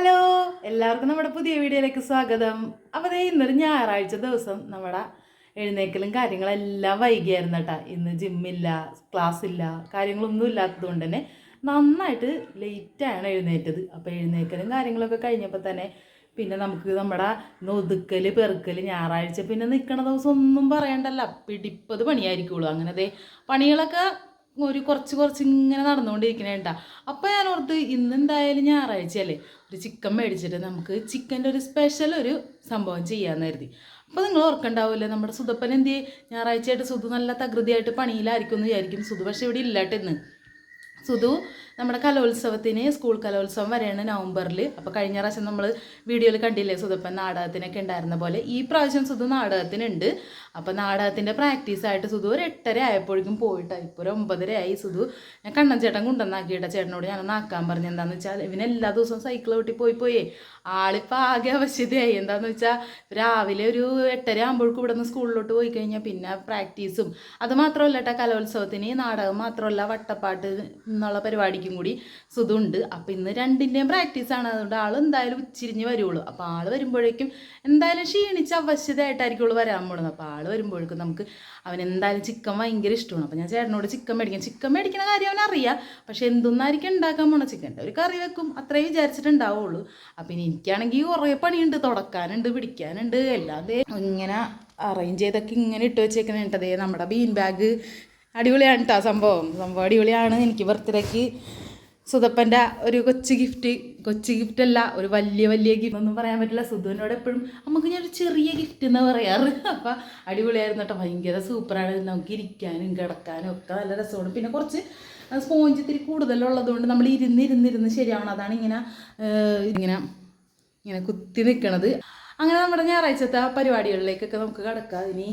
Hello. എല്ലാവർക്കും നമ്മുടെ പുതിയ വീഡിയോയിലേക്ക് സ്വാഗതം. അപ്പോൾ ഇന്നൊരു ഞായറാഴ്ച ദിവസം നമ്മുടെ എഴുന്നേക്കലും കാര്യങ്ങളെല്ലാം വൈകിയായിരുന്നു കേട്ടോ. ഇന്ന് ജിമ്മില്ല ക്ലാസ് ഇല്ല കാര്യങ്ങളൊന്നും ഇല്ലാത്തത് കൊണ്ട് തന്നെ നന്നായിട്ട് ലേറ്റാണ് എഴുന്നേറ്റത്. അപ്പോൾ എഴുന്നേക്കലും കാര്യങ്ങളൊക്കെ കഴിഞ്ഞപ്പോൾ തന്നെ പിന്നെ നമുക്ക് നമ്മുടെ ഒതുക്കൽ പെറുക്കൽ ഞായറാഴ്ച പിന്നെ നിൽക്കണ ദിവസം ഒന്നും പറയണ്ടല്ല. പിടിപ്പത് പണിയായിരിക്കുള്ളൂ. അങ്ങനെ ദേ പണികളൊക്കെ ഒരു കുറച്ച് കുറച്ച് ഇങ്ങനെ നടന്നുകൊണ്ടിരിക്കണേണ്ട അപ്പോൾ ഞാൻ ഓർത്ത് ഇന്ന് എന്തായാലും ഞായറാഴ്ചയല്ലേ? ഒരു ചിക്കൻ മേടിച്ചിട്ട് നമുക്ക് ചിക്കന്റെ ഒരു സ്പെഷ്യൽ ഒരു സംഭവം ചെയ്യാമെന്ന് കരുതി. അപ്പോൾ നിങ്ങൾ ഓർക്കണ്ടാവില്ലേ നമ്മുടെ സുധപ്പൻ എന്ത് ചെയ്യും ഞായറാഴ്ചയായിട്ട് സുധു നല്ല തകൃതിയായിട്ട് പണിയിലായിരിക്കും എന്ന് വിചാരിക്കും സുധു പക്ഷേ ഇവിടെ ഇല്ലാട്ടെന്ന്. സുധു നമ്മുടെ കലോത്സവത്തിന് സ്കൂൾ കലോത്സവം വരെയാണ് നവംബറിൽ അപ്പോൾ കഴിഞ്ഞ പ്രാവശ്യം നമ്മൾ വീഡിയോയിൽ കണ്ടില്ലേ സുതപ്പൻ നാടകത്തിനൊക്കെ ഉണ്ടായിരുന്ന പോലെ? ഈ പ്രാവശ്യം സുധു നാടകത്തിനുണ്ട്. അപ്പോൾ നാടകത്തിന്റെ പ്രാക്ടീസായിട്ട് സുധു ഒരു എട്ടര ആയപ്പോഴേക്കും പോയിട്ടാണ് ഇപ്പോൾ ഒരു ഒമ്പതര ആയി സുധു. ഞാൻ കണ്ണൻ ചേട്ടൻ കൊണ്ടുവന്നാക്കിയിട്ട ചേട്ടനോട് ഞാനൊന്ന് ആക്കാൻ പറഞ്ഞു. എന്താണെന്ന് വെച്ചാൽ ഇവന് എല്ലാ ദിവസവും സൈക്കിൾ വെട്ടി പോയി പോയേ. ആളിപ്പോൾ ആകെ അവശതയായി. എന്താണെന്ന് വെച്ചാൽ രാവിലെ ഒരു എട്ടര ആകുമ്പോഴേക്കും ഇവിടെ നിന്ന് സ്കൂളിലോട്ട് പോയി കഴിഞ്ഞാൽ പിന്നെ പ്രാക്ടീസും. അത് മാത്രമല്ല കേട്ടോ കലോത്സവത്തിന് നാടകം മാത്രമല്ല വട്ടപ്പാട്ട് എന്നുള്ള പരിപാടിക്കും കൂടി സുഖമുണ്ട്. അപ്പോൾ ഇന്ന് രണ്ടിന്റെയും പ്രാക്ടീസാണ് അതുകൊണ്ട് ആൾ എന്തായാലും ഉച്ചിരിഞ്ഞ് വരുള്ളൂ അപ്പോൾ ആൾ വരുമ്പോഴേക്കും എന്തായാലും ക്ഷീണിച്ച് അവശ്യതയായിട്ടായിരിക്കുള്ളൂ വരാൻ പോകുന്നത് അപ്പോൾ ആൾ വരുമ്പോഴേക്കും നമുക്ക് അവൻ എന്തായാലും ചിക്കൻ ഭയങ്കര ഇഷ്ടമാണ്. അപ്പോൾ ഞാൻ ചേട്ടനോട് ചിക്കൻ മേടിക്കാം. ചിക്കൻ മേടിക്കുന്ന കാര്യം അവൻ അറിയാം. പക്ഷെ എന്തൊന്നായിരിക്കും ഉണ്ടാക്കാൻ പോണ ചിക്കന്റെ ഒരു കറി വെക്കും. അത്രയും വിചാരിച്ചിട്ടുണ്ടാവുള്ളൂ. അപ്പം ഇനി എനിക്കാണെങ്കിൽ കുറേ പണിയുണ്ട്. തുടക്കാനുണ്ട് പിടിക്കാനുണ്ട്. അല്ലാതെ ഇങ്ങനെ അറേഞ്ച് ചെയ്തൊക്കെ ഇങ്ങനെ ഇട്ട് വെച്ചേക്കണേ നമ്മുടെ ബീൻ ബാഗ് അടിപൊളിയാണ് കേട്ടോ സംഭവം. സംഭവം അടിപൊളിയാണ്. എനിക്ക് ബർത്ത്ഡേക്ക് സുധപ്പന്റെ ഒരു കൊച്ചു ഗിഫ്റ്റ് കൊച്ചു ഗിഫ്റ്റ് അല്ല ഒരു വലിയ വലിയ ഗിഫ്റ്റ് ഒന്നും പറയാൻ പറ്റില്ല. സുധുവിനോട് എപ്പോഴും നമുക്ക് ഞാൻ ഒരു ചെറിയ ഗിഫ്റ്റ് എന്ന് പറയാറ്. അപ്പം അടിപൊളിയായിരുന്നു കേട്ടോ. ഭയങ്കര സൂപ്പറാണ്. നമുക്ക് ഇരിക്കാനും കിടക്കാനും ഒക്കെ നല്ല രസമാണ്. പിന്നെ കുറച്ച് സ്പോഞ്ച് ഇത്തിരി കൂടുതലുള്ളത് കൊണ്ട് നമ്മൾ ഇരുന്ന് ഇരുന്നിരുന്ന് ശരിയാവണം. അതാണ് ഇങ്ങനെ ഇങ്ങനെ ഇങ്ങനെ കുത്തി നിൽക്കണത് അങ്ങനെ നമ്മുടെ ഞായറാഴ്ചത്തെ പരിപാടികളിലേക്കൊക്കെ നമുക്ക് കിടക്കാം. ഇനി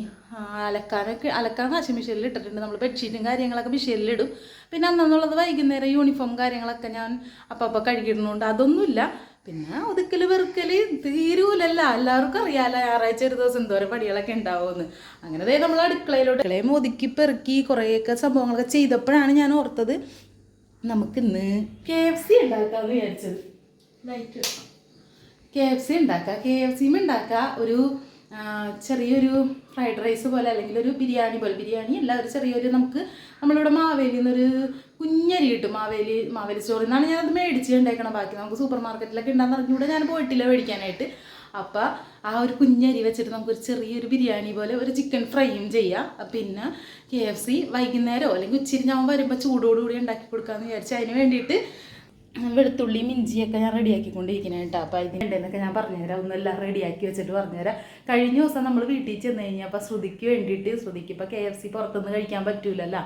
അലക്കാനൊക്കെ അലക്കാൻ വാഷിംഗ് മെഷീനിൽ ഇട്ടിട്ടുണ്ട്. നമ്മൾ ബെഡ്ഷീറ്റും കാര്യങ്ങളൊക്കെ മെഷീനിലിടും പിന്നെ അന്നെന്നുള്ളത് വൈകുന്നേരം യൂണിഫോം കാര്യങ്ങളൊക്കെ ഞാൻ അപ്പം കഴുകിയിടുന്നുണ്ട് അതൊന്നുമില്ല. പിന്നെ ഒതുക്കൽ വെറുക്കൽ തീരൂലല്ല. എല്ലാവർക്കും അറിയാമല്ലോ ഞായറാഴ്ച ഒരു ദിവസം എന്തോരം പടികളൊക്കെ ഉണ്ടാവുമെന്ന്. അങ്ങനെ ദേ നമ്മൾ അടുക്കളയിലോട്ട് അടുക്കളയും ഒതുക്കി പെറുക്കി കുറേയൊക്കെ സംഭവങ്ങളൊക്കെ ചെയ്തപ്പോഴാണ് ഞാൻ ഓർത്തത് നമുക്കിന്ന് കെ എഫ് സി ഉണ്ടാക്കാമെന്ന് വിചാരിച്ചത്. ലൈറ്റ് കെ എഫ് സി ഉണ്ടാക്കുക കെ എഫ് സിയും ഉണ്ടാക്കുക ഒരു ചെറിയൊരു ഫ്രൈഡ് റൈസ് പോലെ അല്ലെങ്കിൽ ഒരു ബിരിയാണി പോലെ. ബിരിയാണി അല്ല ഒരു ചെറിയൊരു നമുക്ക് നമ്മളിവിടെ മാവേലിയിൽ നിന്നൊരു കുഞ്ഞരി കിട്ടും. മാവേലി മാവേലി സ്റ്റോറിൽ നിന്നാണ് ഞാനത് മേടിച്ച് ഉണ്ടാക്കണം ബാക്കി. നമുക്ക് സൂപ്പർ മാർക്കറ്റിലൊക്കെ ഉണ്ടാകുന്ന അറിഞ്ഞൂടെ ഞാൻ പോയിട്ടില്ല മേടിക്കാനായിട്ട്. അപ്പം ആ ഒരു കുഞ്ഞരി വെച്ചിട്ട് നമുക്കൊരു ചെറിയൊരു ബിരിയാണി പോലെ ഒരു ചിക്കൻ ഫ്രൈയും ചെയ്യാം. പിന്നെ കെ എഫ് സി വൈകുന്നേരമോ അല്ലെങ്കിൽ ഉച്ചിരി ഞാൻ വരുമ്പോൾ ചൂടോടുകൂടി ഉണ്ടാക്കി കൊടുക്കാമെന്ന് വിചാരിച്ചു അതിന് വേണ്ടിയിട്ട് വെളുത്തുള്ളിയും ഇഞ്ചിയൊക്കെ ഞാൻ റെഡിയാക്കിക്കൊണ്ടിരിക്കുന്നത് കേട്ടോ അപ്പോൾ ഇതിനുണ്ടെന്നൊക്കെ ഞാൻ പറഞ്ഞുതരാം. ഒന്നെല്ലാം റെഡിയാക്കി വെച്ചിട്ട് പറഞ്ഞുതരാം. കഴിഞ്ഞ ദിവസം നമ്മൾ വീട്ടിൽ ചെന്ന് കഴിഞ്ഞപ്പോൾ ശ്രുതിക്ക് വേണ്ടിയിട്ട് ശ്രുതിക്ക് ഇപ്പോൾ കെ എഫ് സി പുറത്തുനിന്ന് കഴിക്കാൻ പറ്റൂലല്ലോ.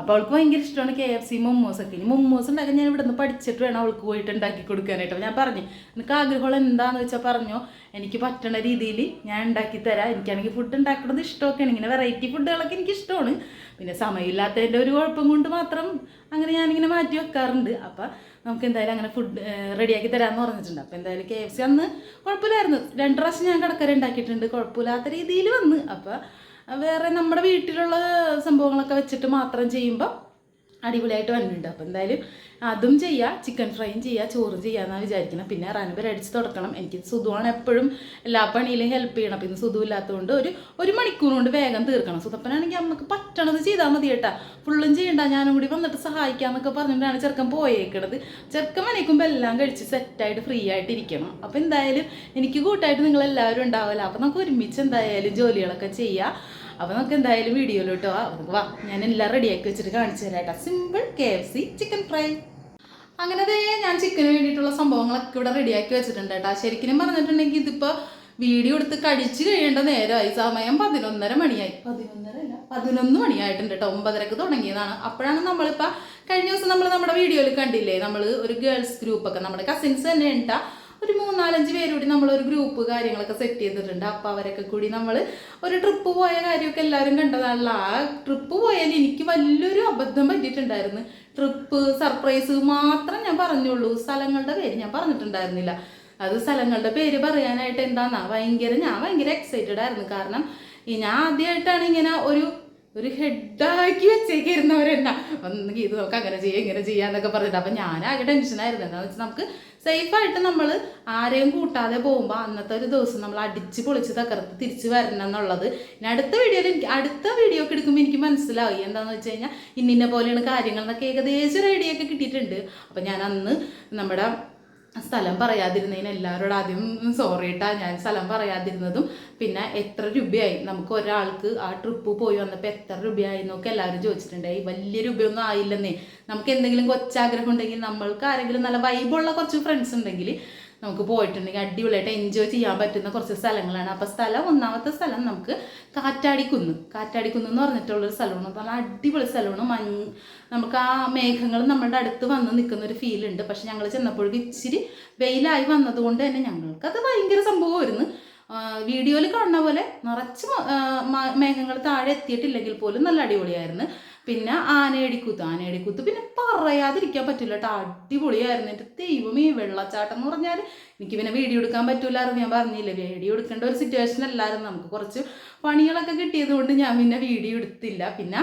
അപ്പോൾ അവൾക്ക് ഭയങ്കര ഇഷ്ടമാണ് കെ എഫ് സി മൊമ്മോസൊക്കെ. ഇനി മൊമ്മോസ് ഉണ്ടാക്കാൻ ഞാൻ ഇവിടെ നിന്ന് പഠിച്ചിട്ട് വേണം അവൾക്ക് പോയിട്ട് ഉണ്ടാക്കി കൊടുക്കാനായിട്ട്. ഞാൻ പറഞ്ഞു എനിക്ക് ആഗ്രഹം എന്താണെന്ന് വെച്ചാൽ പറഞ്ഞു. എനിക്ക് പറ്റണ രീതിയിൽ ഞാൻ ഉണ്ടാക്കി തരാം. എനിക്കാണെങ്കിൽ ഫുഡ് ഉണ്ടാക്കുന്നത് ഇഷ്ടമൊക്കെയാണ്. ഇങ്ങനെ വെറൈറ്റി ഫുഡുകളൊക്കെ എനിക്ക് ഇഷ്ടമാണ്. പിന്നെ സമയമില്ലാത്തതിന്റെ ഒരു കുഴപ്പം കൊണ്ട് മാത്രം അങ്ങനെ ഞാനിങ്ങനെ മാറ്റി വെക്കാറുണ്ട്. അപ്പം നമുക്ക് എന്തായാലും അങ്ങനെ ഫുഡ് റെഡിയാക്കി തരാമെന്ന് പറഞ്ഞിട്ടുണ്ട്. അപ്പോൾ എന്തായാലും കെ എഫ് സി അന്ന് കുഴപ്പമില്ലായിരുന്നു. രണ്ട് പ്രാവശ്യം ഞാൻ കടക്കര ഉണ്ടാക്കിയിട്ടുണ്ട്. കുഴപ്പമില്ലാത്ത രീതിയിൽ വന്ന്. അപ്പോൾ വേറെ നമ്മുടെ വീട്ടിലുള്ള സംഭവങ്ങളൊക്കെ വെച്ചിട്ട് മാത്രം ചെയ്യുമ്പോൾ അടിപൊളിയായിട്ട് വന്നിട്ടുണ്ട്. അപ്പോൾ എന്തായാലും അതും ചെയ്യുക ചിക്കൻ ഫ്രൈയും ചെയ്യുക ചോറും ചെയ്യാമെന്നാണ് വിചാരിക്കുന്നത് പിന്നെ റാനുബർ അടിച്ച് തുടക്കണം. എനിക്ക് സുധുവാണ് എപ്പോഴും എല്ലാ പണിയിലും ഹെൽപ്പ് ചെയ്യണം. പിന്നെ സുധു ഇല്ലാത്തതുകൊണ്ട് ഒരു ഒരു മണിക്കൂർ കൊണ്ട് വേഗം തീർക്കണം. സുധപ്പനാണെങ്കിൽ നമുക്ക് പറ്റണത് ചെയ്താൽ മതി കേട്ടാ. ഫുള്ളും ചെയ്യണ്ട. ഞാനും കൂടി വന്നിട്ട് സഹായിക്കാം സഹായിക്കാമെന്നൊക്കെ പറഞ്ഞിട്ടാണ് ചെറുക്കൻ പോയേക്കണത്. ചെറുക്കൻ മണിക്കുമ്പോൾ എല്ലാം കഴിച്ച് സെറ്റായിട്ട് ഫ്രീ ആയിട്ടിരിക്കണം. അപ്പോൾ എന്തായാലും എനിക്ക് കൂട്ടായിട്ട് നിങ്ങളെല്ലാവരും ഉണ്ടാവില്ല. അപ്പോൾ നമുക്ക് ഒരുമിച്ച് എന്തായാലും ജോലികളൊക്കെ ചെയ്യാം. അപ്പോൾ നമുക്ക് എന്തായാലും വീഡിയോയിലോട്ട് നമുക്ക് വാ. ഞാൻ എല്ലാം റെഡിയാക്കി വെച്ചിട്ട് കാണിച്ചു തരാം simple K F C chicken fry അങ്ങനെ ദേ ഞാൻ ചിക്കന് വേണ്ടിയിട്ടുള്ള സംഭവങ്ങളൊക്കെ ഇവിടെ റെഡിയാക്കി വെച്ചിട്ടുണ്ട് കേട്ടോ. ശരിക്കും പറഞ്ഞിട്ടുണ്ടെങ്കിൽ ഇതിപ്പോൾ വീഡിയോ എടുത്ത് കഴിച്ചു കഴിയേണ്ട നേരമായി. സമയം പതിനൊന്നര മണിയായി. പതിനൊന്നര അല്ല പതിനൊന്ന് മണിയായിട്ടുണ്ട് കേട്ടോ. ഒമ്പതരക്ക് തുടങ്ങിയതാണ്. അപ്പോഴാണ് നമ്മളിപ്പോൾ കഴിഞ്ഞ ദിവസം നമ്മൾ നമ്മുടെ വീഡിയോയിൽ കണ്ടില്ലേ? നമ്മൾ ഒരു ഗേൾസ് ഗ്രൂപ്പൊക്കെ നമ്മുടെ കസിൻസ് തന്നെ ഉണ്ടാ. ഒരു മൂന്നാലഞ്ച് പേര് കൂടി നമ്മൾ ഒരു ഗ്രൂപ്പ് കാര്യങ്ങളൊക്കെ സെറ്റ് ചെയ്തിട്ടുണ്ട്. അപ്പോൾ അവരൊക്കെ കൂടി നമ്മൾ ഒരു ട്രിപ്പ് പോയ കാര്യമൊക്കെ എല്ലാവരും കണ്ടതാണല്ലോ. ആ ട്രിപ്പ് പോയാൽ എനിക്ക് വലിയൊരു അബദ്ധം പറ്റിയിട്ടുണ്ടായിരുന്നു. ട്രിപ്പ് സർപ്രൈസ് മാത്രം ഞാൻ പറഞ്ഞുള്ളൂ. സ്ഥലങ്ങളുടെ പേര് ഞാൻ പറഞ്ഞിട്ടുണ്ടായിരുന്നില്ല. അത് സ്ഥലങ്ങളുടെ പേര് പറയാനായിട്ട് എന്താന്നാ? ഭയങ്കര ഞാൻ ഭയങ്കര എക്സൈറ്റഡ് ആയിരുന്നു. കാരണം ഞാൻ ആദ്യമായിട്ടാണ് ഇങ്ങനെ ഒരു ഒരു ഹെഡാക്കി വെച്ചേക്കിരുന്നവരെന്നാ. ഒന്നെങ്കിൽ ഇത് നമുക്ക് അങ്ങനെ ചെയ്യാം ഇങ്ങനെ ചെയ്യാന്നൊക്കെ പറഞ്ഞിട്ട്. അപ്പം ഞാൻ ആകെ ടെൻഷനായിരുന്നു എന്താണെന്ന് വെച്ചാൽ നമുക്ക് സേഫായിട്ട് നമ്മൾ ആരെയും കൂട്ടാതെ പോകുമ്പോൾ അന്നത്തെ ഒരു ദിവസം നമ്മൾ അടിച്ച് പൊളിച്ച് തകർത്ത് തിരിച്ച് വരണം എന്നുള്ളത്. ഇനി അടുത്ത വീഡിയോയിൽ എനിക്ക് അടുത്ത വീഡിയോ ഒക്കെ എടുക്കുമ്പോൾ എനിക്ക് മനസ്സിലായി. എന്താണെന്ന് വെച്ച് കഴിഞ്ഞാൽ ഇന്നിന്നെ പോലെയാണ് കാര്യങ്ങൾ എന്നൊക്കെ ഏകദേശം ഒരു ഐഡിയ ഒക്കെ കിട്ടിയിട്ടുണ്ട്. അപ്പം ഞാൻ അന്ന് നമ്മുടെ സ്ഥലം പറയാതിരുന്നതിന് എല്ലാവരോടും ആദ്യം സോറി കേട്ടാ ഞാൻ സ്ഥലം പറയാതിരുന്നതും പിന്നെ എത്ര രൂപയായി? നമുക്ക് ഒരാൾക്ക് ആ ട്രിപ്പ് പോയി വന്നപ്പോൾ എത്ര രൂപയായി എന്നൊക്കെ എല്ലാവരും ചോദിച്ചിട്ടുണ്ടായി വലിയ രൂപയൊന്നും ആയില്ലെന്നേ. നമുക്ക് എന്തെങ്കിലും കൊച്ചാഗ്രഹം ഉണ്ടെങ്കിൽ നമ്മൾക്ക് ആരെങ്കിലും നല്ല വൈബുള്ള കുറച്ച് ഫ്രണ്ട്സ് ഉണ്ടെങ്കിൽ നമുക്ക് പോയിട്ടുണ്ടെങ്കിൽ അടിപൊളിയായിട്ട് എൻജോയ് ചെയ്യാൻ പറ്റുന്ന കുറച്ച് സ്ഥലങ്ങളാണ്. അപ്പോൾ സ്ഥലം ഒന്നാമത്തെ സ്ഥലം നമുക്ക് കാറ്റാടിക്കുന്ന്. കാറ്റാടിക്കുന്ന് എന്ന് പറഞ്ഞിട്ടുള്ളൊരു സ്ഥലമാണ്. നല്ല അടിപൊളി സ്ഥലമാണ്. മഞ്ഞ് നമുക്ക് ആ മേഘങ്ങൾ നമ്മളുടെ അടുത്ത് വന്ന് നിൽക്കുന്ന ഒരു ഫീൽ ഉണ്ട്. പക്ഷെ ഞങ്ങൾ ചെന്നപ്പോഴേക്കും ഇച്ചിരി വെയിലായി വന്നതുകൊണ്ട് തന്നെ ഞങ്ങൾക്കത് ഭയങ്കര സംഭവമായിരുന്നു. വീഡിയോയിൽ കാണുന്ന പോലെ നിറച്ച് മേഘങ്ങൾ താഴെ എത്തിയിട്ടില്ലെങ്കിൽ പോലും നല്ല അടിപൊളിയായിരുന്നു. പിന്നെ ആനയടിക്കുത്ത് ആനയടിക്കുത്ത് പിന്നെ പറയാതിരിക്കാൻ പറ്റില്ല കേട്ടോ. അടിപൊളിയായിരുന്നു. എന്റെ ദൈവമേ വെള്ളച്ചാട്ടം എന്ന് പറഞ്ഞാൽ എനിക്ക് പിന്നെ വീഡിയോ എടുക്കാൻ പറ്റൂലായിരുന്നു. ഞാൻ പറഞ്ഞില്ല വീഡിയോ എടുക്കേണ്ട ഒരു സിറ്റുവേഷൻ അല്ലായിരുന്നു. നമുക്ക് കുറച്ച് പണികളൊക്കെ കിട്ടിയത് കൊണ്ട് ഞാൻ പിന്നെ വീഡിയോ എടുത്തില്ല. പിന്നെ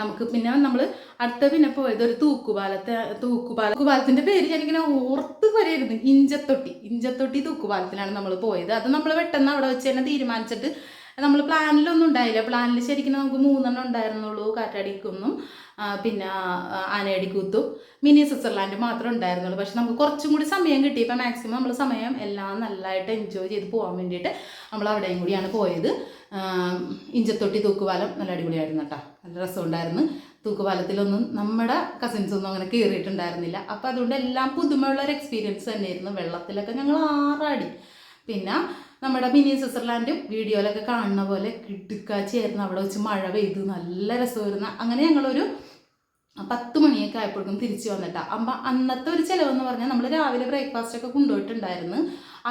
നമുക്ക് പിന്നെ നമ്മൾ അടുത്ത പിന്നെ പോയത് ഒരു തൂക്കുപാലത്തെ തൂക്കുപാല. തൂക്കുപാലത്തിന്റെ പേര് ഞാനിങ്ങനെ ഓർത്ത് വരെയായിരുന്നു ഇഞ്ചത്തൊട്ടി. ഇഞ്ചത്തൊട്ടി തൂക്കുപാലത്തിലാണ് നമ്മൾ പോയത്. അത് നമ്മൾ പെട്ടെന്ന് അവിടെ വെച്ച് തന്നെ തീരുമാനിച്ചിട്ട് നമ്മൾ പ്ലാനിലൊന്നും ഉണ്ടായില്ല. പ്ലാനിൽ ശരിക്കും നമുക്ക് മൂന്നെണ്ണം ഉണ്ടായിരുന്നുള്ളൂ. കാറ്റാടിക്കുന്നും പിന്നെ ആനയടിക്കൂത്തും. മിനി സ്വിറ്റ്സർലാൻഡ് മാത്രമേ ഉണ്ടായിരുന്നുള്ളൂ. പക്ഷെ നമുക്ക് കുറച്ചും കൂടി സമയം കിട്ടി. ഇപ്പം മാക്സിമം നമ്മൾ സമയം എല്ലാം നല്ലതായിട്ട് എൻജോയ് ചെയ്ത് പോകാൻ വേണ്ടിയിട്ട് നമ്മൾ അവിടെയും കൂടിയാണ് പോയത്. ഇഞ്ചത്തൊട്ടി തൂക്കുപാലം നല്ല അടിപൊളിയായിരുന്നു കേട്ടോ. നല്ല രസമുണ്ടായിരുന്നു. തൂക്കുപാലത്തിലൊന്നും നമ്മുടെ കസിൻസൊന്നും അങ്ങനെ കയറിയിട്ടുണ്ടായിരുന്നില്ല അപ്പോൾ അതുകൊണ്ട് എല്ലാം പുതുമയുള്ള ഒരു എക്സ്പീരിയൻസ് തന്നെയായിരുന്നു. വെള്ളത്തിലൊക്കെ ഞങ്ങൾ ആറാടി. പിന്നെ നമ്മുടെ മിനി സ്വിറ്റ്സർലാൻഡും വീഡിയോയിലൊക്കെ കാണുന്ന പോലെ കിടുക്കാച്ചിയായിരുന്നു. അവിടെ വെച്ച് മഴ പെയ്തു. നല്ല രസമായിരുന്നു. അങ്ങനെ ഞങ്ങളൊരു പത്ത് മണിയൊക്കെ ആയപ്പോഴേക്കും തിരിച്ചു വന്നിട്ടാ. അപ്പം അന്നത്തെ ഒരു ചിലവെന്ന് പറഞ്ഞാൽ നമ്മൾ രാവിലെ ബ്രേക്ക്ഫാസ്റ്റ് ഒക്കെ കൊണ്ടുപോയിട്ടുണ്ടായിരുന്നു.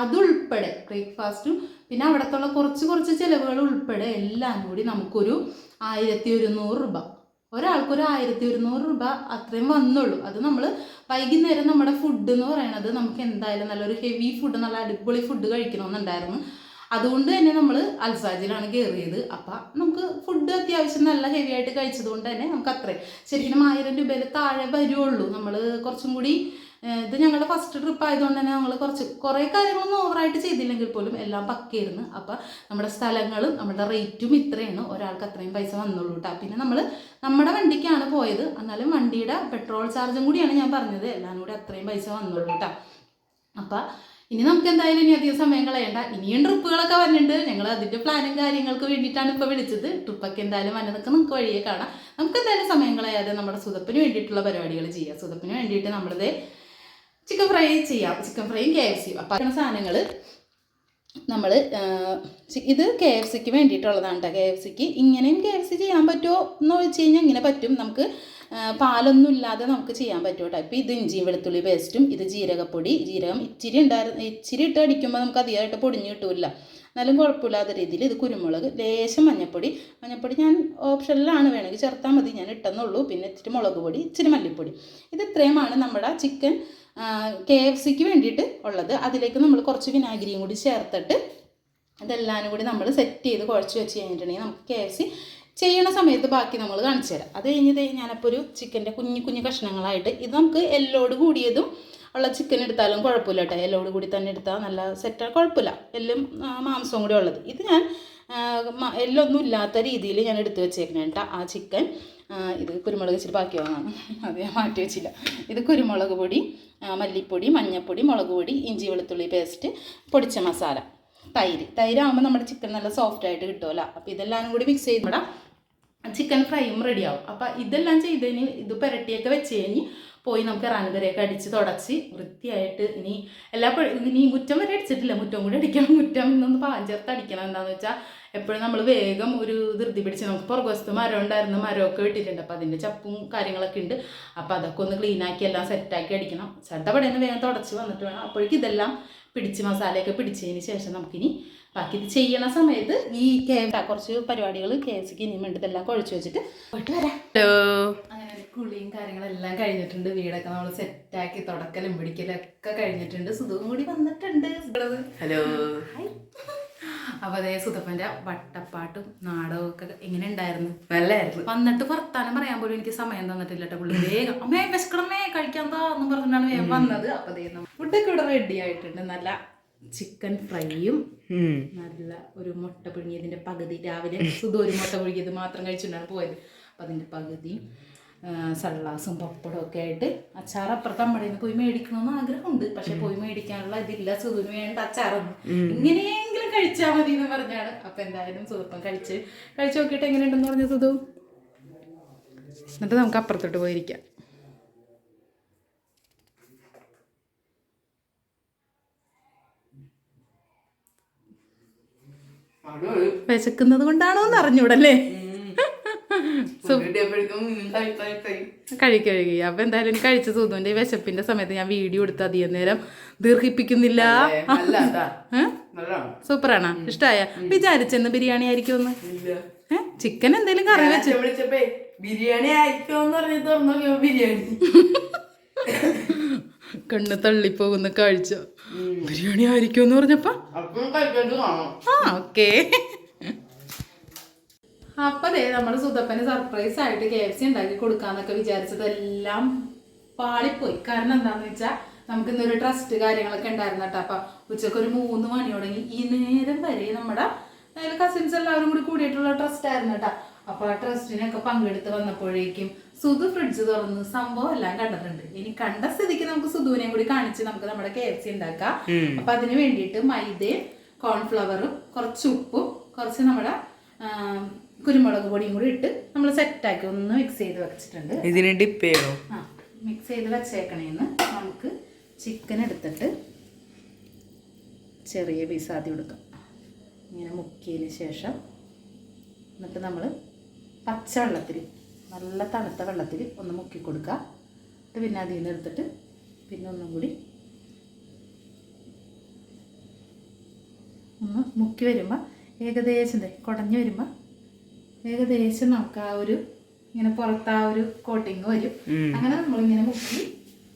അതുൾപ്പെടെ ബ്രേക്ക്ഫാസ്റ്റും പിന്നെ അവിടത്തുള്ള കുറച്ച് കുറച്ച് ചിലവുകൾ ഉൾപ്പെടെ എല്ലാം കൂടി നമുക്കൊരു ആയിരത്തി ഒരുന്നൂറ് രൂപ. ഒരാൾക്കൊരു ആയിരത്തി ഒരുന്നൂറ് രൂപ അത്രയും വന്നുള്ളൂ. അത് നമ്മൾ വൈകുന്നേരം നമ്മുടെ ഫുഡ് എന്ന് പറയുന്നത് നമുക്ക് എന്തായാലും നല്ലൊരു ഹെവി ഫുഡ് നല്ല അടിപൊളി ഫുഡ് കഴിക്കണമെന്നുണ്ടായിരുന്നു. അതുകൊണ്ട് തന്നെ നമ്മൾ അൽസാജിലാണ് കയറിയത് അപ്പം നമുക്ക് ഫുഡ് അത്യാവശ്യം നല്ല ഹെവി ആയിട്ട് കഴിച്ചത് കൊണ്ട് തന്നെ നമുക്ക് അത്രയും. ശരിക്കും ആയിരം രൂപയിൽ താഴെ വരുള്ളൂ. നമ്മൾ കുറച്ചും കൂടി ഇത് ഞങ്ങളുടെ ഫസ്റ്റ് ട്രിപ്പ് ആയതുകൊണ്ട് തന്നെ ഞങ്ങൾ കുറച്ച് കുറേ കാര്യങ്ങളൊന്നും ഓവറായിട്ട് ചെയ്തില്ലെങ്കിൽ പോലും എല്ലാം പക്കയായിരുന്നു അപ്പം നമ്മുടെ സ്ഥലങ്ങളും നമ്മുടെ റേറ്റും ഇത്രയാണ്. ഒരാൾക്ക് അത്രയും പൈസ വന്നുള്ളൂ കേട്ടോ പിന്നെ നമ്മൾ നമ്മുടെ വണ്ടിക്കാണ് പോയത്. എന്നാലും വണ്ടിയുടെ പെട്രോൾ ചാർജും കൂടിയാണ് ഞാൻ പറഞ്ഞത്. എല്ലാം കൂടി അത്രയും പൈസ വന്നുള്ളൂ കേട്ടോ അപ്പം ഇനി നമുക്ക് എന്തായാലും ഇനി അധികം സമയം കളയണ്ട. ഇനിയും ട്രിപ്പുകളൊക്കെ വരുന്നുണ്ട് ഞങ്ങൾ അതിന്റെ പ്ലാനും കാര്യങ്ങൾക്ക് വേണ്ടിയിട്ടാണ് ഇപ്പോൾ വിളിച്ചത്. ട്രിപ്പൊക്കെ എന്തായാലും വന്നതൊക്കെ നമുക്ക് വഴിയെ കാണാം. നമുക്ക് എന്തായാലും സമയം കളയാതെ നമ്മുടെ സുതപ്പിന് വേണ്ടിയിട്ടുള്ള പരിപാടികൾ ചെയ്യാം. സുതപ്പിന് വേണ്ടിയിട്ട് നമ്മളിത് ചിക്കൻ ഫ്രൈ ചെയ്യാം. ചിക്കൻ ഫ്രൈയും കെ എഫ് സിയും അപ്പം സാധനങ്ങൾ നമ്മൾ ഇത് കെ എഫ് സിക്ക് വേണ്ടിയിട്ടുള്ളതാണ് കേട്ടോ കെ എഫ് സിക്ക് ഇങ്ങനെയും കെ എഫ് സി ചെയ്യാൻ പറ്റുമോ എന്ന് വെച്ച് കഴിഞ്ഞാൽ ഇങ്ങനെ പറ്റും. നമുക്ക് പാലൊന്നും ഇല്ലാതെ നമുക്ക് ചെയ്യാൻ പറ്റും കേട്ടോ ഇപ്പോൾ ഇത് ഇഞ്ചിയും വെളുത്തുള്ളി പേസ്റ്റും ഇത് ജീരകപ്പൊടി ജീരകം ഇച്ചിരി ഉണ്ടായിരുന്നു ഇച്ചിരി ഇട്ട് അടിക്കുമ്പോൾ നമുക്ക് അധികമായിട്ട് പൊടിഞ്ഞ് കിട്ടില്ല. എന്നാലും കുഴപ്പമില്ലാത്ത രീതിയിൽ ഇത് കുരുമുളക് ലേശം മഞ്ഞപ്പൊടി. മഞ്ഞപ്പൊടി ഞാൻ ഓപ്ഷനിലാണ് വേണമെങ്കിൽ ചേർത്താൽ മതി. ഞാൻ ഇട്ടെന്നുള്ളൂ പിന്നെ ഇച്ചിരി മുളക് പൊടി ഇച്ചിരി മല്ലിപ്പൊടി. ഇത് ഇത്രയുമാണ് നമ്മുടെ ചിക്കൻ കെ എഫ് സിക്ക് വേണ്ടിയിട്ട് ഉള്ളത്. അതിലേക്ക് നമ്മൾ കുറച്ച് വിനാഗിരിയും കൂടി ചേർത്തിട്ട് ഇതെല്ലാം കൂടി നമ്മൾ സെറ്റ് ചെയ്ത് കുഴച്ച് വെച്ച് കഴിഞ്ഞിട്ടുണ്ടെങ്കിൽ നമുക്ക് കെ എഫ് സി ചെയ്യണ സമയത്ത് ബാക്കി നമ്മൾ കാണിച്ചു തരാം. അത് കഴിഞ്ഞത് ഞാനപ്പോൾ ഒരു ചിക്കന്റെ കുഞ്ഞു കുഞ്ഞു കഷ്ണങ്ങളായിട്ട് ഇത് നമുക്ക് എല്ലോട് കൂടിയതും ഉള്ള ചിക്കൻ എടുത്താലും കുഴപ്പമില്ല കേട്ടോ. എല്ലോട് കൂടി തന്നെ എടുത്താൽ നല്ല സെറ്റ് കുഴപ്പമില്ല. എല്ലും മാംസവും കൂടി ഉള്ളത്. ഇത് ഞാൻ എല്ലൊന്നും ഇല്ലാത്ത രീതിയിൽ ഞാൻ എടുത്തു വെച്ചേക്കണേട്ടാ ആ ചിക്കൻ ഇത് കുരുമുളക് ഇച്ചിരി ബാക്കി വാങ്ങാം. അത് ഞാൻ മാറ്റി വെച്ചില്ല. ഇത് കുരുമുളക് പൊടി മല്ലിപ്പൊടി മഞ്ഞൾപ്പൊടി മുളക് പൊടി ഇഞ്ചി വെളുത്തുള്ളി പേസ്റ്റ് പൊടിച്ച മസാല തൈര്. തൈരാകുമ്പോൾ നമ്മുടെ ചിക്കൻ നല്ല സോഫ്റ്റ് ആയിട്ട് കിട്ടുമല്ലോ അപ്പോൾ ഇതെല്ലാം കൂടി മിക്സ് ചെയ്ത് ഇവിടെ ചിക്കൻ ഫ്രൈയും റെഡിയാവും അപ്പോൾ ഇതെല്ലാം ചെയ്തതിന് ഇത് പുരട്ടിയൊക്കെ വെച്ച് കഴിഞ്ഞ് പോയി നമുക്ക് റാൻകറിയൊക്കെ അടിച്ച് തുടച്ച് വൃത്തിയായിട്ട് ഇനി എല്ലാ ഇനി മുറ്റം വരെ അടിച്ചിട്ടില്ല. മുറ്റം കൂടി അടിക്കണം. മുറ്റം ഇന്നൊന്ന് പാചകത്ത് അടിക്കണം. എന്താണെന്ന് വെച്ചാൽ എപ്പോഴും നമ്മൾ വേഗം ഒരു ധൃതി പിടിച്ച് നമുക്ക് പുറകുവശത്ത് മരം ഉണ്ടായിരുന്ന മരമൊക്കെ വെട്ടിയിട്ടുണ്ട്. അപ്പോൾ അതിന്റെ ചപ്പും കാര്യങ്ങളൊക്കെ ഉണ്ട്. അപ്പോൾ അതൊക്കെ ഒന്ന് ക്ലീനാക്കി എല്ലാം സെറ്റാക്കി അടിക്കണം. ചട്ടപടേന്ന് വേഗം തുടച്ച് വന്നിട്ട് വേണം. അപ്പോഴേക്കും ഇതെല്ലാം പിടിച്ച് മസാലയൊക്കെ പിടിച്ചതിന് ശേഷം നമുക്കിനി ബാക്കി ഇത് ചെയ്യണ സമയത്ത് ഈ കേട്ട കുറച്ച് പരിപാടികൾ കേസിക്ക് ഇനി സിക്ക് ഇനിയും വേണ്ടി ഇതെല്ലാം കുഴച്ച് വെച്ചിട്ട് പോയിട്ട് വരാം. ഹലോ അങ്ങനെ കുളിയും കാര്യങ്ങളെല്ലാം കഴിഞ്ഞിട്ടുണ്ട്. വീടൊക്കെ നമ്മൾ സെറ്റാക്കി തുടക്കലും പിടിക്കലും ഒക്കെ കഴിഞ്ഞിട്ടുണ്ട്. സുധുവും കൂടി വന്നിട്ടുണ്ട്. ഹലോ ഹായ് അപ്പൊ അതേ സുധപ്പന്റെ വട്ടപ്പാട്ടും നാടകവും ഒക്കെ എങ്ങനെ ഉണ്ടായിരുന്നു നല്ലായിരുന്നു. വന്നിട്ട് വർത്താനം പറയാൻ പോലും എനിക്ക് സമയം തന്നിട്ടില്ല കേട്ടോ പുള്ളി. വേഗം അമ്മേ വിശക്കണമേ കഴിക്കാൻ താ എന്നും പറഞ്ഞിട്ടാണ് വേഗം വന്നത്. അപ്പൊ ദേ ഫുഡ് ഫുഡൊക്കെ ഇവിടെ റെഡി ആയിട്ടുണ്ട്. നല്ല ചിക്കൻ ഫ്രൈയും നല്ല ഒരു മുട്ട പുഴുങ്ങിയതിന്റെ പകുതി. രാവിലെ സുധ ഒരു മുട്ട പുഴുങ്ങിയത് മാത്രം കഴിച്ചിട്ടാണ് പോയത്. അപ്പൊ അതിന്റെ പകുതി സള്ളാസും പപ്പടവും ഒക്കെ ആയിട്ട് അച്ചാർ അപ്പുറത്ത് നമ്മുടെ പോയി മേടിക്കണമെന്ന് ആഗ്രഹമുണ്ട്. പക്ഷെ പോയി മേടിക്കാനുള്ള ഇതില്ല. സുധുവിന് വേണ്ട അച്ചാറൊന്നും. ഇങ്ങനെയെങ്കിലും കഴിച്ചാൽ മതി എന്ന് പറഞ്ഞാണ്. അപ്പൊ എന്തായാലും സുതപ്പം കഴിച്ച് കഴിച്ചു നോക്കിയിട്ട് എങ്ങനെയുണ്ടെന്ന് പറഞ്ഞ സുധു? എന്നിട്ട് നമുക്ക് അപ്പുറത്തോട്ട് പോയിരിക്കാം. വിശക്കുന്നത് കൊണ്ടാണോ എന്ന് അറിഞ്ഞൂടല്ലേ കഴിക്കുക കഴിക്കുക അപ്പൊ എന്തായാലും എനിക്ക് കഴിച്ച തോന്നുന്നു എന്റെ വിശപ്പിന്റെ സമയത്ത് ഞാൻ വീഡിയോ എടുത്ത് അധികം നേരം ദീർഘിപ്പിക്കുന്നില്ല. സൂപ്പറാണോ. ഇഷ്ടായ? വിചാരിച്ചെന്ന് ബിരിയാണി ആയിരിക്കും ഒന്ന്? ചിക്കൻ എന്തെങ്കിലും കറി വെച്ച്. ബിരിയാണി ആയിരിക്കും ബിരിയാണി. കണ്ണ് തള്ളിപ്പോകുന്ന കാഴ്ച. ബിരിയാണി ആയിരിക്കും എന്ന് പറഞ്ഞപ്പോ? ആ ഓക്കെ. അപ്പൊ ദേ നമ്മുടെ സുതപ്പന് സർപ്രൈസ് ആയിട്ട് കെ എഫ് സി ഉണ്ടാക്കി കൊടുക്കാന്നൊക്കെ വിചാരിച്ചതെല്ലാം പാളിപ്പോയി. കാരണം എന്താന്ന് വെച്ചാൽ നമുക്ക് ഇന്നൊരു ട്രസ്റ്റ് കാര്യങ്ങളൊക്കെ ഉണ്ടായിരുന്ന കേട്ടോ. അപ്പൊ ഉച്ചയ്ക്ക് ഒരു മൂന്ന് മണി തുടങ്ങി. ഈ നേരം വരെ നമ്മുടെ കസിൻസ് എല്ലാവരും കൂടി കൂടിയിട്ടുള്ള ട്രസ്റ്റ് ആയിരുന്നു കേട്ടോ. അപ്പൊ ആ ട്രസ്റ്റിനൊക്കെ പങ്കെടുത്ത് വന്നപ്പോഴേക്കും സുധു ഫ്രിഡ്ജ് തുറന്ന് സംഭവം എല്ലാം കണ്ടിട്ടുണ്ട് ഇനി കണ്ട സ്ഥിതിക്ക് നമുക്ക് സുധുവിനെയും കൂടി കാണിച്ച് നമുക്ക് നമ്മുടെ കെ എഫ് സി ഉണ്ടാക്കാം. അപ്പൊ അതിന് വേണ്ടിയിട്ട് മൈദയും കോൺഫ്ലവറും കുറച്ച് ഉപ്പും കുറച്ച് നമ്മുടെ കുരുമുളക് പൊടിയും കൂടി ഇട്ട് നമ്മൾ സെറ്റാക്കി ഒന്ന് മിക്സ് ചെയ്ത് വെച്ചിട്ടുണ്ട്. ഇതിന് ഡിപ്പ് ചെയ്യണോ ആ മിക്സ് ചെയ്ത് വെച്ചേക്കണേന്ന് നമുക്ക് ചിക്കൻ എടുത്തിട്ട് ചെറിയ പീസ് ആദ്യം എടുക്കാം ഇങ്ങനെ മുക്കിയതിന് ശേഷം എന്നിട്ട് നമ്മൾ പച്ചവെള്ളത്തിൽ നല്ല തണുത്ത വെള്ളത്തിൽ ഒന്ന് മുക്കി കൊടുക്കുക എന്നിട്ട് പിന്നെ അതിൽ നിന്ന് എടുത്തിട്ട് പിന്നെ ഒന്നും കൂടി ഒന്ന് മുക്കി വരുമ്പോൾ ഏകദേശം ദേ കുടഞ്ഞു വരുമ്പോൾ ഏകദേശം നമുക്ക് ആ ഒരു ഇങ്ങനെ പുറത്ത് ആ ഒരു കോട്ടിങ് വരും. അങ്ങനെ നമ്മളിങ്ങനെ മുക്കി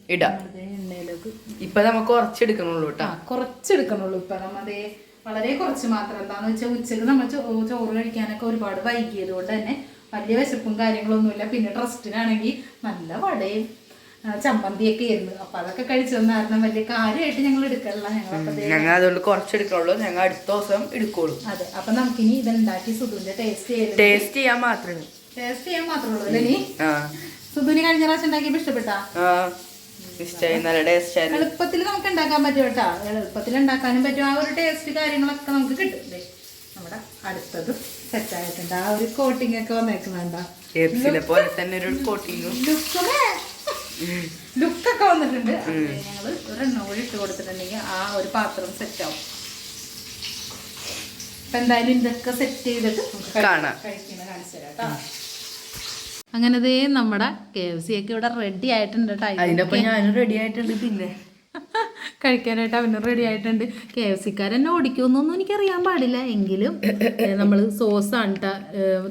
ഇടാം. എണ്ണയിലേക്ക് ഇപ്പൊ നമുക്ക് കുറച്ചെടുക്കണുള്ളൂ കേട്ടോ. കുറച്ചെടുക്കണുള്ളൂ. ഇപ്പൊ നമ്മതേ വളരെ കുറച്ച് മാത്രം. എന്താന്ന് വെച്ചാൽ ഉച്ചയ്ക്ക് നമ്മൾ ചോറ് കഴിക്കാനൊക്കെ ഒരുപാട് വൈകിയത് കൊണ്ട് തന്നെ വലിയ വിശപ്പും കാര്യങ്ങളൊന്നുമില്ല. പിന്നെ ട്രസ്റ്റിനാണെങ്കിൽ നല്ല വടയും ചമ്മന്തിയൊക്കെ ആയിരുന്നു. അപ്പൊ അതൊക്കെ കഴിച്ചു തന്നായിരുന്നു വലിയ കാര്യമായിട്ട് ഞങ്ങൾ എടുക്കണില്ല ഞങ്ങൾ അതുകൊണ്ട് കുറച്ചെടുക്കുള്ളൂ ഞങ്ങൾ അടുത്ത ദിവസം എടുക്കുള്ളൂ. അതെ. അപ്പൊ നമുക്കിനി ഇതുണ്ടാക്കി സുധുവിന്റെ ടേസ്റ്റ് ചെയ്ത് ടേസ്റ്റ് ചെയ്യാൻ മാത്രമേ ടേസ്റ്റ് ചെയ്യാൻ മാത്രമേ ഉള്ളൂ അല്ലേ നീ? സുധുവിന് കഴിഞ്ഞ പ്രാവശ്യം ഉണ്ടാക്കിയപ്പോ ഇഷ്ടപ്പെട്ടാ? എളുപ്പത്തിൽ നമുക്ക് ഉണ്ടാക്കാൻ പറ്റും കേട്ടോ. എളുപ്പത്തിൽ ഉണ്ടാക്കാനും പറ്റും. ആ ഒരു ടേസ്റ്റ് കാര്യങ്ങളൊക്കെ നമുക്ക് കിട്ടും. നമ്മുടെ അടുത്തത് സെറ്റ് ആയിട്ടുണ്ട്. ആ ഒരു കോട്ടിംഗ് ഒക്കെ വന്നേക്കുന്നുണ്ടോ. പോലെ തന്നെ ഒരു കോട്ടിങ്ങും ലുക്കൊക്കെ വന്നിട്ടുണ്ട്. ഞങ്ങൾ ഒരെണ്ണം കൂടി ഇട്ട് കൊടുത്തിട്ടുണ്ടെങ്കിൽ ആ ഒരു പാത്രം സെറ്റ് ആവും. അപ്പൊ എന്തായാലും ഇതൊക്കെ സെറ്റ് ചെയ്തിട്ട് കാണാം. കഴിക്കുന്ന കാണിച്ചു തരാം കേട്ടോ. അങ്ങനെ ദേ നമ്മുടെ കെ എഫ് സി ഒക്കെ ഇവിടെ റെഡി ആയിട്ടുണ്ട് കേട്ടോ. അതിനൊപ്പം ഞാനും റെഡി ആയിട്ടുണ്ട് പിന്നെ. കഴിക്കാനായിട്ട് അവനും റെഡി ആയിട്ടുണ്ട്. കെ എഫ് സിക്കാരെന്നെ ഓടിക്കുമെന്നൊന്നും എനിക്കറിയാൻ പാടില്ല. എങ്കിലും നമ്മൾ സോസാണ് കേട്ടോ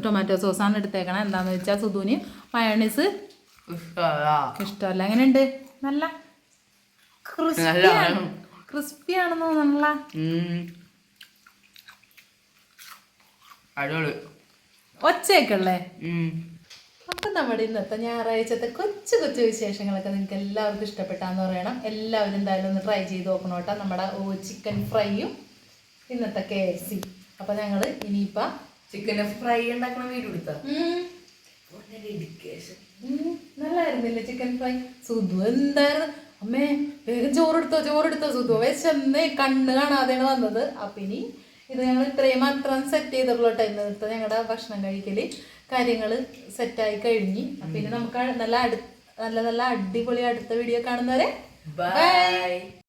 ടൊമാറ്റോ സോസാണ് എടുത്തേക്കണം എന്താണെന്ന് വെച്ചാൽ സുധുവിന് മയോണീസ് ഇഷ്ടമല്ല. എങ്ങനെയുണ്ട്? നല്ല ക്രിസ്പി ആണെന്ന് തോന്നണല്ല. ഒച്ചയൊക്കെയുള്ളേ അപ്പൊ ഒച്ചയൊക്കെ ഉള്ളേ ഉം. അപ്പം നമ്മുടെ ഇന്നത്തെ ഞായറാഴ്ചത്തെ കൊച്ചു കൊച്ചു വിശേഷങ്ങളൊക്കെ നിങ്ങൾക്ക് എല്ലാവർക്കും ഇഷ്ടപ്പെട്ടാന്ന് പറയണം. എല്ലാവരും എന്തായാലും ഒന്ന് ട്രൈ ചെയ്ത് നോക്കണം കേട്ടോ. നമ്മുടെ ചിക്കൻ ഫ്രൈയും ഇന്നത്തെ കെ എഫ് സി അപ്പം ഞങ്ങൾ ഇനിയിപ്പം ചിക്കൻ ഫ്രൈ ഉണ്ടാക്കണം വീട് എടുത്ത? നല്ലായിരുന്നില്ലേ ചിക്കൻ ഫ്രൈ സുധു എന്തായിരുന്നു? അമ്മേ വേഗം ചോറെടുത്തോ ചോറെടുത്തോ സുധു. വിശന്നേ കണ്ണ് കാണാതെയാണ് വന്നത്. അപ്പം ഇനി ഇത് ഞങ്ങൾ ഇത്രയും മാത്രം സെറ്റ് ചെയ്തിട്ടുള്ള കേട്ടോ ഇന്നത്തെ ഞങ്ങളുടെ ഭക്ഷണം കഴിക്കൽ കാര്യങ്ങൾ സെറ്റായി കഴിഞ്ഞ്. അപ്പം ഇനി നമുക്ക് നല്ല അടു നല്ല നല്ല അടിപൊളി അടുത്ത വീഡിയോ കാണുന്നവരെ ബൈ